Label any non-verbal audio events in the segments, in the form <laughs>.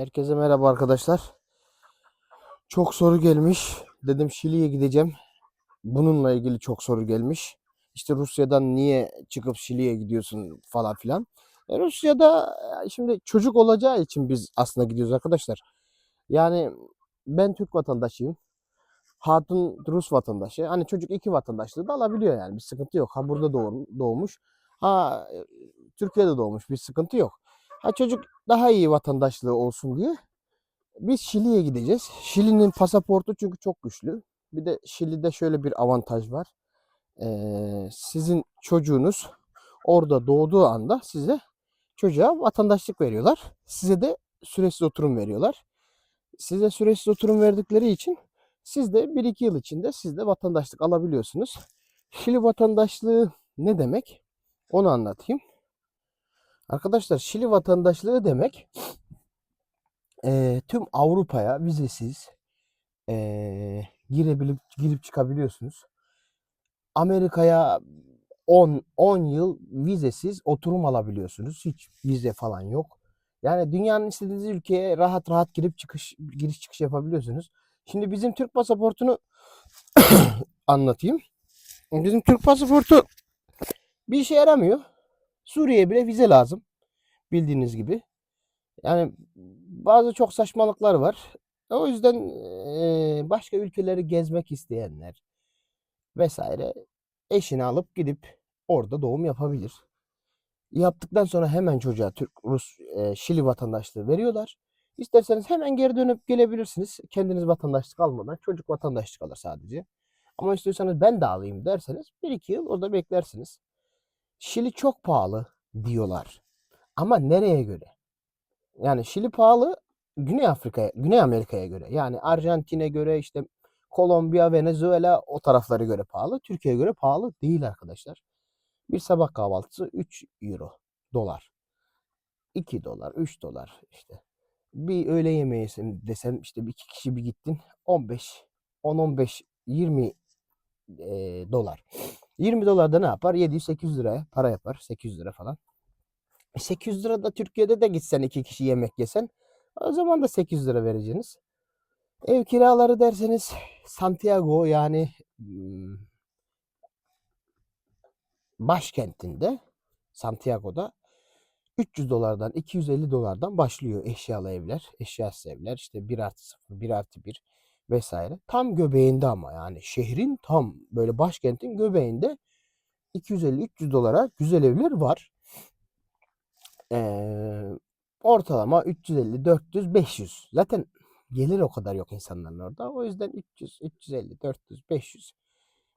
Herkese merhaba arkadaşlar. Çok soru gelmiş. Dedim Şili'ye gideceğim. Bununla ilgili çok soru gelmiş. İşte Rusya'dan niye çıkıp Şili'ye gidiyorsun falan filan. E, Rusya'da e, şimdi çocuk olacağı için biz aslında gidiyoruz arkadaşlar. Yani ben Türk vatandaşıyım. Hatun Rus vatandaşı. Hani çocuk iki vatandaşlığı da alabiliyor yani. Bir sıkıntı yok. Ha burada doğmuş. Ha e, Türkiye'de doğmuş. Bir sıkıntı yok. Ha çocuk daha iyi vatandaşlığı olsun diye biz Şili'ye gideceğiz. Şili'nin pasaportu çünkü çok güçlü. Bir de Şili'de şöyle bir avantaj var. Ee, sizin çocuğunuz orada doğduğu anda size çocuğa vatandaşlık veriyorlar. Size de süresiz oturum veriyorlar. Size süresiz oturum verdikleri için siz de 1-2 yıl içinde siz de vatandaşlık alabiliyorsunuz. Şili vatandaşlığı ne demek? Onu anlatayım. Arkadaşlar Şili vatandaşlığı demek eee, tüm Avrupa'ya vizesiz eee girebilip girip çıkabiliyorsunuz. Amerika'ya 10 10 yıl vizesiz oturum alabiliyorsunuz. Hiç vize falan yok. Yani dünyanın istediğiniz ülkeye rahat rahat girip çıkış giriş çıkış yapabiliyorsunuz. Şimdi bizim Türk pasaportunu <coughs> anlatayım. Bizim Türk pasaportu bir işe yaramıyor. Suriye'ye bile vize lazım. Bildiğiniz gibi. Yani bazı çok saçmalıklar var. O yüzden başka ülkeleri gezmek isteyenler vesaire eşini alıp gidip orada doğum yapabilir. Yaptıktan sonra hemen çocuğa Türk, Rus, Şili vatandaşlığı veriyorlar. İsterseniz hemen geri dönüp gelebilirsiniz. Kendiniz vatandaşlık almadan çocuk vatandaşlık alır sadece. Ama istiyorsanız ben de alayım derseniz 1-2 yıl orada beklersiniz. Şili çok pahalı diyorlar. Ama nereye göre? Yani Şili pahalı Güney Afrika'ya, Güney Amerika'ya göre. Yani Arjantin'e göre işte Kolombiya, Venezuela o taraflara göre pahalı. Türkiye'ye göre pahalı değil arkadaşlar. Bir sabah kahvaltısı 3 euro, dolar. 2 dolar, 3 dolar işte. Bir öğle yemeği desen işte bir iki kişi bir gittin 15, 10, 15, 20 eee, dolar. 20 dolar da ne yapar? 700-800 liraya para yapar. 800 lira falan. E 800 lira da Türkiye'de de gitsen iki kişi yemek yesen o zaman da 800 lira vereceksiniz. Ev kiraları derseniz Santiago yani başkentinde Santiago'da 300 dolardan 250 dolardan başlıyor eşyalı evler. Eşyasız evler işte 1 artı 0, 1 artı 1 vesaire. Tam göbeğinde ama yani şehrin tam böyle başkentin göbeğinde 250-300 dolara güzel evler var. Eee, ortalama 350, 400, 500. Zaten gelir o kadar yok insanların orada. O yüzden 300, 350, 400, 500.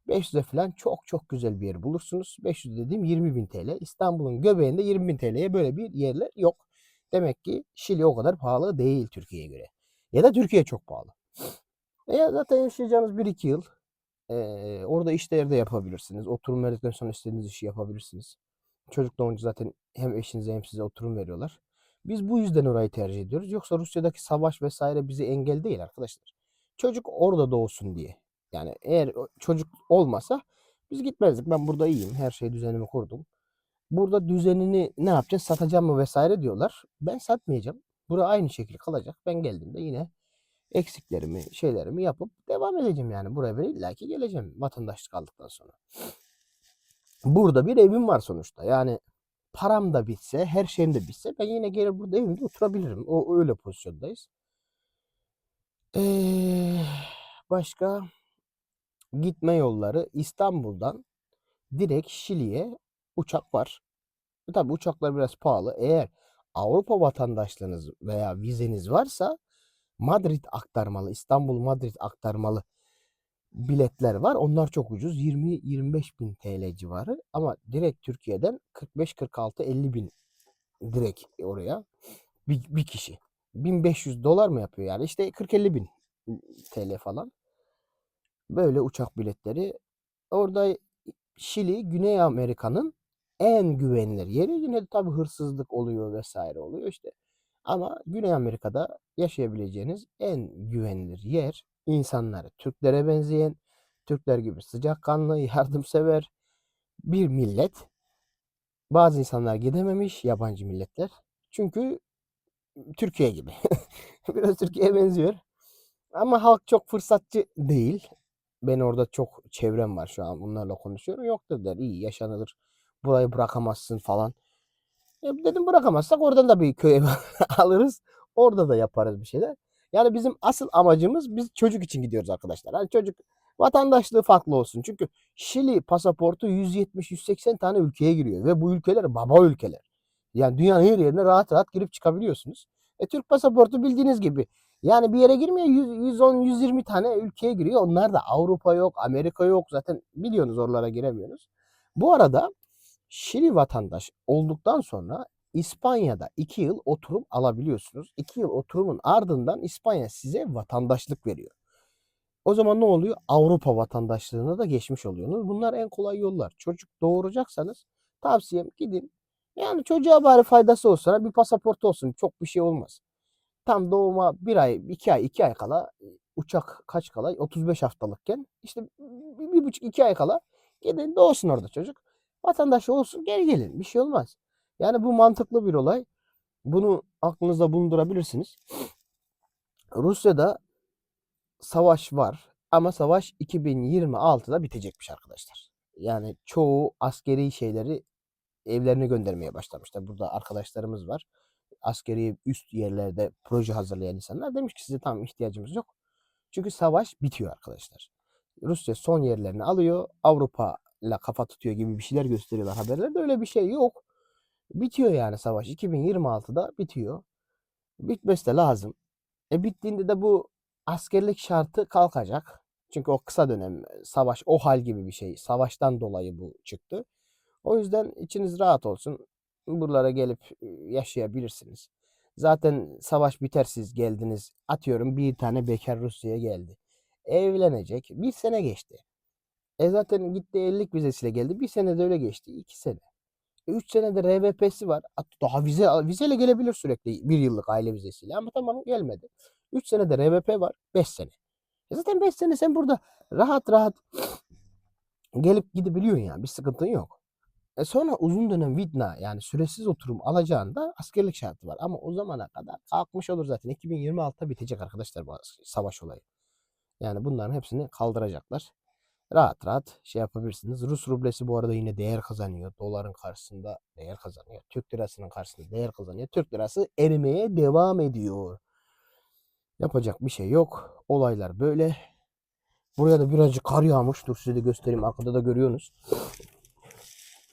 500'e falan çok çok güzel bir yer bulursunuz. 500 dediğim 20 bin TL. İstanbul'un göbeğinde 20 bin TL'ye böyle bir yerler yok. Demek ki Şili o kadar pahalı değil Türkiye'ye göre. Ya da Türkiye çok pahalı. E ya zaten yaşayacağınız 1-2 yıl. eee, orada işler de yapabilirsiniz. Oturum verdikten sonra istediğiniz işi yapabilirsiniz. Çocuk doğunca zaten hem eşinize hem size oturum veriyorlar. Biz bu yüzden orayı tercih ediyoruz. Yoksa Rusya'daki savaş vesaire bizi engel değil arkadaşlar. Çocuk orada doğsun diye. Yani eğer çocuk olmasa biz gitmezdik. Ben burada iyiyim. Her şey düzenimi kurdum. Burada düzenini ne yapacağız? Satacağım mı vesaire diyorlar. Ben satmayacağım. Bura aynı şekilde kalacak. Ben geldiğimde yine eksiklerimi, şeylerimi yapıp devam edeceğim yani. Buraya ben illaki geleceğim vatandaşlık aldıktan sonra. Burada bir evim var sonuçta. Yani param da bitse, her şeyim de bitse ben yine gelir burada evimde oturabilirim. O öyle pozisyondayız. Eee, başka gitme yolları İstanbul'dan direkt Şili'ye uçak var. E tabi uçaklar biraz pahalı. Eğer Avrupa vatandaşlığınız veya vizeniz varsa Madrid aktarmalı, İstanbul Madrid aktarmalı biletler var. Onlar çok ucuz. 20-25 bin TL civarı. Ama direkt Türkiye'den 45-46-50 bin direkt oraya bir, bir kişi. 1500 dolar mı yapıyor yani? İşte 40-50 bin TL falan. Böyle uçak biletleri. Orada Şili, Güney Amerika'nın en güvenilir yeri. Yine de tabii hırsızlık oluyor vesaire oluyor işte. Ama Güney Amerika'da yaşayabileceğiniz en güvenilir yer. İnsanları Türklere benzeyen, Türkler gibi sıcakkanlı, <laughs> yardımsever bir millet. Bazı insanlar gidememiş, yabancı milletler. Çünkü Türkiye gibi. <laughs> Biraz Türkiye'ye benziyor. Ama halk çok fırsatçı değil. Ben orada çok çevrem var şu an bunlarla konuşuyorum. Yok dediler iyi yaşanılır. Burayı bırakamazsın falan. E dedim bırakamazsak oradan da bir köy <laughs> alırız. Orada da yaparız bir şeyler. Yani bizim asıl amacımız biz çocuk için gidiyoruz arkadaşlar. Hani çocuk vatandaşlığı farklı olsun. Çünkü Şili pasaportu 170-180 tane ülkeye giriyor ve bu ülkeler baba ülkeler. Yani dünyanın her yerine rahat rahat girip çıkabiliyorsunuz. E Türk pasaportu bildiğiniz gibi yani bir yere girmiyor 110-120 tane ülkeye giriyor. Onlar da Avrupa yok, Amerika yok. Zaten biliyorsunuz oralara giremiyoruz. Bu arada Şili vatandaş olduktan sonra İspanya'da 2 yıl oturum alabiliyorsunuz. 2 yıl oturumun ardından İspanya size vatandaşlık veriyor. O zaman ne oluyor? Avrupa vatandaşlığına da geçmiş oluyorsunuz. Bunlar en kolay yollar. Çocuk doğuracaksanız tavsiyem gidin. Yani çocuğa bari faydası olsun. Bir pasaport olsun. Çok bir şey olmaz. Tam doğuma bir ay, iki ay, iki ay kala e, uçak kaç kala? 35 haftalıkken işte bir, bir buçuk iki ay kala gidin doğsun orada çocuk. Vatandaş olsun geri gelin. Bir şey olmaz. Yani bu mantıklı bir olay. Bunu aklınızda bulundurabilirsiniz. Rusya'da savaş var ama savaş 2026'da bitecekmiş arkadaşlar. Yani çoğu askeri şeyleri evlerine göndermeye başlamışlar. Burada arkadaşlarımız var. Askeri üst yerlerde proje hazırlayan insanlar demiş ki size tam ihtiyacımız yok. Çünkü savaş bitiyor arkadaşlar. Rusya son yerlerini alıyor. Avrupa ile kafa tutuyor gibi bir şeyler gösteriyorlar haberlerde. Öyle bir şey yok. Bitiyor yani savaş. 2026'da bitiyor. Bitmesi de lazım. E bittiğinde de bu askerlik şartı kalkacak. Çünkü o kısa dönem savaş o hal gibi bir şey. Savaştan dolayı bu çıktı. O yüzden içiniz rahat olsun. Buralara gelip yaşayabilirsiniz. Zaten savaş biter siz geldiniz. Atıyorum bir tane bekar Rusya'ya geldi. Evlenecek. Bir sene geçti. E zaten gitti evlilik vizesiyle geldi. Bir sene de öyle geçti. iki sene. E, üç senede RVP'si var. Daha vize vizeyle gelebilir sürekli. Bir yıllık aile vizesiyle. Ama tamam gelmedi. Üç senede RVP var. Beş sene. E zaten beş sene sen burada rahat rahat gelip gidebiliyorsun yani. Bir sıkıntın yok. E sonra uzun dönem vidna yani süresiz oturum alacağında askerlik şartı var. Ama o zamana kadar kalkmış olur zaten. 2026'da bitecek arkadaşlar bu savaş olayı. Yani bunların hepsini kaldıracaklar. Rahat rahat şey yapabilirsiniz. Rus rublesi bu arada yine değer kazanıyor. Doların karşısında değer kazanıyor. Türk lirasının karşısında değer kazanıyor. Türk lirası erimeye devam ediyor. Yapacak bir şey yok. Olaylar böyle. Buraya da birazcık kar yağmış. Dur size de göstereyim. Arkada da görüyorsunuz.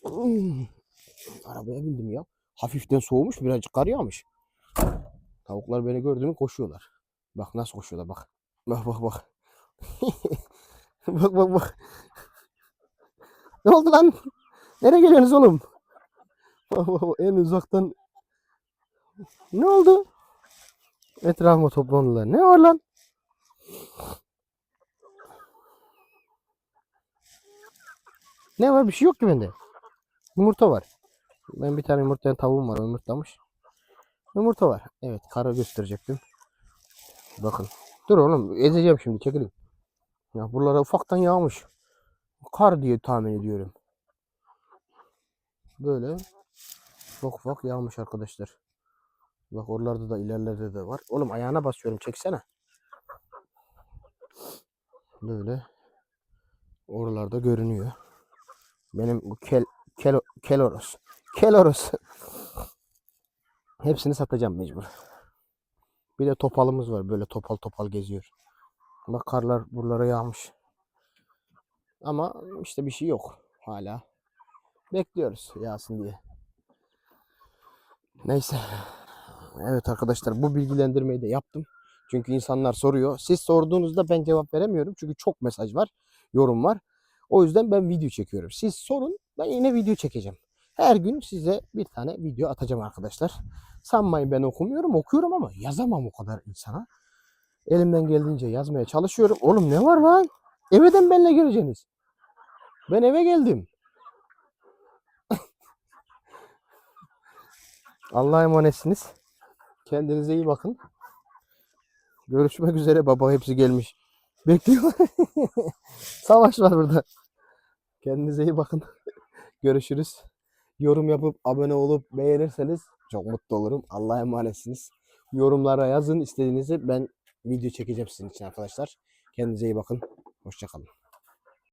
<clears throat> Arabaya bindim ya. Hafiften soğumuş birazcık kar yağmış. Tavuklar beni gördü mü koşuyorlar. Bak nasıl koşuyorlar bak. Bak bak bak. <laughs> <laughs> bak bak bak. Ne oldu lan? Nereye geliyorsunuz oğlum? Bak en uzaktan. Ne oldu? Etrafıma toplandılar. Ne var lan? Ne var? Bir şey yok ki bende. Yumurta var. Ben bir tane yumurtlayan tavuğum var. Yumurtlamış. Yumurta var. Evet. Karı gösterecektim. Bakın. Dur oğlum. Ezeceğim şimdi. Çekilin. Ya buralara ufaktan yağmış. Kar diye tahmin ediyorum. Böyle ufak ufak yağmış arkadaşlar. Bak oralarda da ilerlerde de var. Oğlum ayağına basıyorum. Çeksene. Böyle oralarda görünüyor. Benim bu kel, kel, keloros. Keloros. Hepsini satacağım mecbur. Bir de topalımız var. Böyle topal topal geziyor. Bak karlar buralara yağmış. Ama işte bir şey yok hala. Bekliyoruz yağsın diye. Neyse. Evet arkadaşlar bu bilgilendirmeyi de yaptım. Çünkü insanlar soruyor. Siz sorduğunuzda ben cevap veremiyorum. Çünkü çok mesaj var, yorum var. O yüzden ben video çekiyorum. Siz sorun ben yine video çekeceğim. Her gün size bir tane video atacağım arkadaşlar. Sanmayın ben okumuyorum. Okuyorum ama yazamam o kadar insana. Elimden geldiğince yazmaya çalışıyorum. Oğlum ne var lan? Evden benimle geleceksiniz. Ben eve geldim. <laughs> Allah'a emanetsiniz. Kendinize iyi bakın. Görüşmek üzere. Baba hepsi gelmiş. Bekliyor. <laughs> Savaş var burada. Kendinize iyi bakın. <laughs> Görüşürüz. Yorum yapıp abone olup beğenirseniz çok mutlu olurum. Allah'a emanetsiniz. Yorumlara yazın istediğinizi ben video çekeceğim sizin için arkadaşlar. Kendinize iyi bakın. Hoşçakalın.